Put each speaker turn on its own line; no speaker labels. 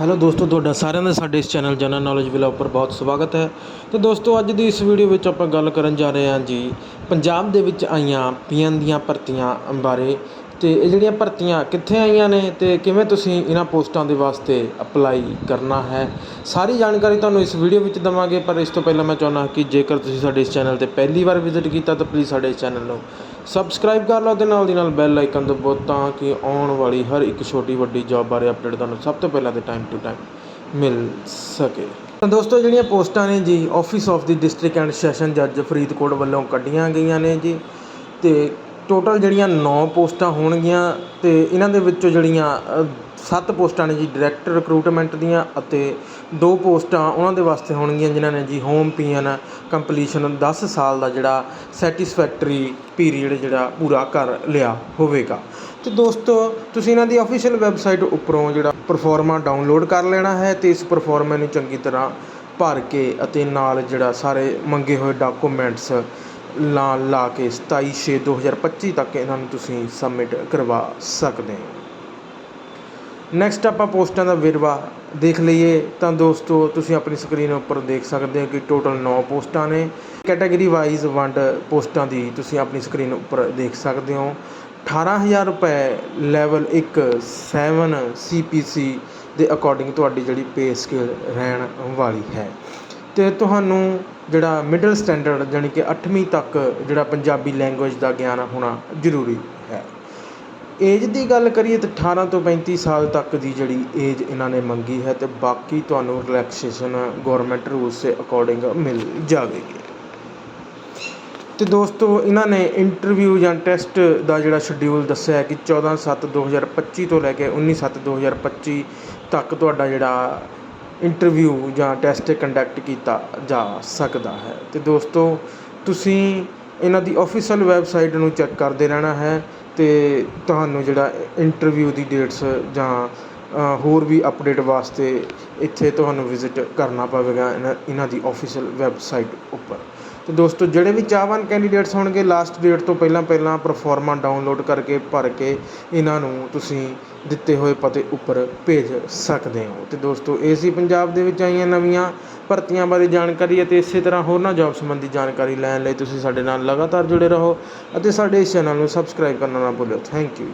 Hello ਦੋਸਤੋ, ਤੁਹਾਡਾ ਸਾਰਿਆਂ ਦਾ ਸਾਡੇ ਇਸ ਚੈਨਲ ਜਨਰਲ ਨੌਲੇਜ ਵਿਲਾ ਉੱਪਰ ਬਹੁਤ ਸਵਾਗਤ ਹੈ। ਤੇ ਦੋਸਤੋ, ਅੱਜ ਦੀ ਇਸ ਵੀਡੀਓ ਵਿੱਚ ਆਪਾਂ ਗੱਲ ਕਰਨ ਜਾ ਰਹੇ ਹਾਂ ਜੀ, ਪੰਜਾਬ ਦੇ ਵਿੱਚ ਆਈਆਂ ਪੀਐਨ ਦੀਆਂ ਭਰਤੀਆਂ ਬਾਰੇ। ਤੇ ਇਹ ਜਿਹੜੀਆਂ ਭਰਤੀਆਂ ਕਿੱਥੇ ਆਈਆਂ ਨੇ ਤੇ ਕਿਵੇਂ ਤੁਸੀਂ ਇਹਨਾਂ ਪੋਸਟਾਂ ਦੇ ਵਾਸਤੇ ਅਪਲਾਈ ਕਰਨਾ ਹੈ, ਸਾਰੀ ਜਾਣਕਾਰੀ ਤੁਹਾਨੂੰ ਇਸ ਵੀਡੀਓ ਵਿੱਚ ਦਵਾਂਗੇ। ਪਰ ਇਸ ਤੋਂ ਪਹਿਲਾਂ ਮੈਂ ਚਾਹੁੰਦਾ ਕਿ ਜੇਕਰ ਤੁਸੀਂ ਸਾਡੇ ਇਸ ਚੈਨਲ ਤੇ ਪਹਿਲੀ ਵਾਰ ਵਿਜ਼ਿਟ ਕੀਤਾ ਤਾਂ ਪਲੀਜ਼ ਸਾਡੇ ਇਸ ਚੈਨਲ ਨੂੰ ਸਬਸਕ੍ਰਾਈਬ ਕਰ ਲਓ ਅਤੇ ਨਾਲ ਦੀ ਨਾਲ ਬੈਲ ਆਈਕਨ ਦਬਾਓ ਤਾਂ ਕਿ ਆਉਣ ਵਾਲੀ ਹਰ ਇੱਕ ਛੋਟੀ ਵੱਡੀ ਜੌਬ ਬਾਰੇ ਅਪਡੇਟ ਤੁਹਾਨੂੰ ਸਭ ਤੋਂ ਪਹਿਲਾਂ ਤੇ ਟਾਈਮ ਟੂ ਟਾਈਮ ਮਿਲ ਸਕੇ। ਤਾਂ ਦੋਸਤੋ, ਜਿਹੜੀਆਂ ਪੋਸਟਾਂ ਨੇ ਜੀ office of the district and session ਜੱਜ ਫਰੀਦਕੋਟ ਵੱਲੋਂ ਕੱਢੀਆਂ ਗਈਆਂ ਨੇ ਜੀ। ਤੇ ਟੋਟਲ ਜਿਹੜੀਆਂ 9 ਪੋਸਟਾਂ ਹੋਣਗੀਆਂ ਤੇ ਇਹਨਾਂ ਦੇ ਵਿੱਚੋਂ ਜਿਹੜੀਆਂ ਸੱਤ ਪੋਸਟਾਂ ਨੇ ਜੀ, ਡਾਇਰੈਕਟ ਰਿਕਰੂਟਮੈਂਟ ਦੀਆਂ ਅਤੇ ਦੋ ਪੋਸਟਾਂ ਉਹਨਾਂ ਦੇ ਵਾਸਤੇ ਹੋਣਗੀਆਂ ਜਿਨ੍ਹਾਂ ਨੇ ਜੀ ਹੋਮ ਪੀਐਨ ਕੰਪਲੀਸ਼ਨ 10 ਸਾਲ ਦਾ ਜਿਹੜਾ ਸੈਟੀਸਫੈਕਟਰੀ ਪੀਰੀਅਡ ਜਿਹੜਾ ਪੂਰਾ ਕਰ ਲਿਆ ਹੋਵੇਗਾ। ਤੇ ਦੋਸਤੋ, ਤੁਸੀਂ ਇਹਨਾਂ ਦੀ ਅਫੀਸ਼ੀਅਲ ਵੈਬਸਾਈਟ ਉੱਪਰੋਂ ਜਿਹੜਾ ਪਰਫਾਰਮਾ ਡਾਊਨਲੋਡ ਕਰ ਲੈਣਾ ਹੈ ਤੇ ਇਸ ਪਰਫਾਰਮਾ ਨੂੰ ਚੰਗੀ ਤਰ੍ਹਾਂ ਭਰ ਕੇ ਅਤੇ ਨਾਲ ਜਿਹੜਾ ਸਾਰੇ ਮੰਗੇ ਹੋਏ ਡਾਕੂਮੈਂਟਸ ਲਾ ਲਾ ਕੇ 27 ਛੇ 2025 ਤੱਕ ਇਹਨਾਂ ਨੂੰ ਤੁਸੀਂ ਸਬਮਿਟ ਕਰਵਾ ਸਕਦੇ ਹੋ। ਨੈਕਸਟ ਆਪਾਂ ਪੋਸਟਾਂ ਦਾ ਵੇਰਵਾ ਦੇਖ ਲਈਏ ਤਾਂ ਦੋਸਤੋ, ਤੁਸੀਂ ਆਪਣੀ ਸਕਰੀਨ ਉੱਪਰ ਦੇਖ ਸਕਦੇ ਹੋ ਕਿ ਟੋਟਲ 9 ਪੋਸਟਾਂ ਨੇ। ਕੈਟਾਗਰੀ ਵਾਈਜ਼ ਵੰਡ ਪੋਸਟਾਂ ਦੀ ਤੁਸੀਂ ਆਪਣੀ ਸਕਰੀਨ ਉੱਪਰ ਦੇਖ ਸਕਦੇ ਹੋ। 18000 ਰੁਪਏ ਲੈਵਲ 1 7 ਸੀਪੀਸੀ ਦੇ ਅਕੋਰਡਿੰਗ ਤੁਹਾਡੀ ਜਿਹੜੀ ਪੇ ਸਕੇਲ ਰਹਿਣ ਵਾਲੀ ਹੈ। ਤੇ ਤੁਹਾਨੂੰ ਜਿਹੜਾ ਮਿਡਲ ਸਟੈਂਡਰਡ ਜਾਨੀ ਕਿ 8ਵੀਂ ਤੱਕ ਜਿਹੜਾ ਪੰਜਾਬੀ ਲੈਂਗੁਏਜ ਦਾ ਗਿਆਨ ਹੋਣਾ ਜ਼ਰੂਰੀ ਹੈ। ਏਜ ਦੀ ਗੱਲ ਕਰੀਏ ਤਾਂ 18 ਤੋਂ 35 ਸਾਲ ਤੱਕ ਦੀ ਜਿਹੜੀ ਏਜ ਇਹਨਾਂ ਨੇ ਮੰਗੀ ਹੈ ਅਤੇ ਬਾਕੀ ਤੁਹਾਨੂੰ ਰਿਲੈਕਸੇਸ਼ਨ ਗੌਰਮੈਂਟ ਰੂਲਸ ਦੇ ਅਕੋਰਡਿੰਗ ਮਿਲ ਜਾਵੇਗੀ। ਅਤੇ ਦੋਸਤੋ, ਇਹਨਾਂ ਨੇ ਇੰਟਰਵਿਊ ਜਾਂ ਟੈਸਟ ਦਾ ਜਿਹੜਾ ਸ਼ਡਿਊਲ ਦੱਸਿਆ ਕਿ ਚੌਦਾਂ ਸੱਤ ਦੋ ਹਜ਼ਾਰ ਪੱਚੀ ਤੋਂ ਲੈ ਕੇ 19 7 2025 ਤੱਕ ਤੁਹਾਡਾ ਜਿਹੜਾ ਇੰਟਰਵਿਊ ਜਾਂ ਟੈਸਟ ਕੰਡਕਟ ਕੀਤਾ ਜਾ ਸਕਦਾ ਹੈ। ਅਤੇ ਦੋਸਤੋ, ਤੁਸੀਂ ਇਹਨਾਂ ਦੀ ਆਫੀਸ਼ੀਅਲ ਵੈਬਸਾਈਟ ਨੂੰ ਚੈੱਕ ਕਰਦੇ ਰਹਿਣਾ ਹੈ ਅਤੇ ਤੁਹਾਨੂੰ ਜਿਹੜਾ ਇੰਟਰਵਿਊ ਦੀ ਡੇਟਸ ਜਾਂ ਹੋਰ ਵੀ ਅਪਡੇਟ ਵਾਸਤੇ ਇੱਥੇ ਤੁਹਾਨੂੰ ਵਿਜ਼ਿਟ ਕਰਨਾ ਪਵੇਗਾ ਇਹਨਾਂ ਇਹਨਾਂ ਦੀ ਆਫੀਸ਼ੀਅਲ ਵੈਬਸਾਈਟ ਉੱਪਰ। ਅਤੇ ਦੋਸਤੋ, ਜਿਹੜੇ ਵੀ ਚਾਹਵਾਨ ਕੈਂਡੀਡੇਟਸ ਹੋਣਗੇ ਲਾਸਟ ਡੇਟ ਤੋਂ ਪਹਿਲਾਂ ਪਹਿਲਾਂ ਪਰਫਾਰਮਾ ਡਾਊਨਲੋਡ ਕਰਕੇ ਭਰ ਕੇ ਇਹਨਾਂ ਨੂੰ ਤੁਸੀਂ ਦਿੱਤੇ ਹੋਏ ਪਤੇ ਉੱਪਰ ਭੇਜ ਸਕਦੇ ਹੋ। ਅਤੇ ਦੋਸਤੋ, ਇਹ ਸੀ ਪੰਜਾਬ ਦੇ ਵਿੱਚ ਆਈਆਂ ਨਵੀਆਂ ਭਰਤੀਆਂ ਬਾਰੇ ਜਾਣਕਾਰੀ ਅਤੇ ਇਸੇ ਤਰ੍ਹਾਂ ਹੋਰਨਾਂ ਜੋਬ ਸੰਬੰਧੀ ਜਾਣਕਾਰੀ ਲੈਣ ਲਈ ਤੁਸੀਂ ਸਾਡੇ ਨਾਲ ਲਗਾਤਾਰ ਜੁੜੇ ਰਹੋ ਅਤੇ ਸਾਡੇ ਇਸ ਚੈਨਲ ਨੂੰ ਸਬਸਕ੍ਰਾਈਬ ਕਰਨਾ ਨਾ ਭੁੱਲਿਓ। Thank you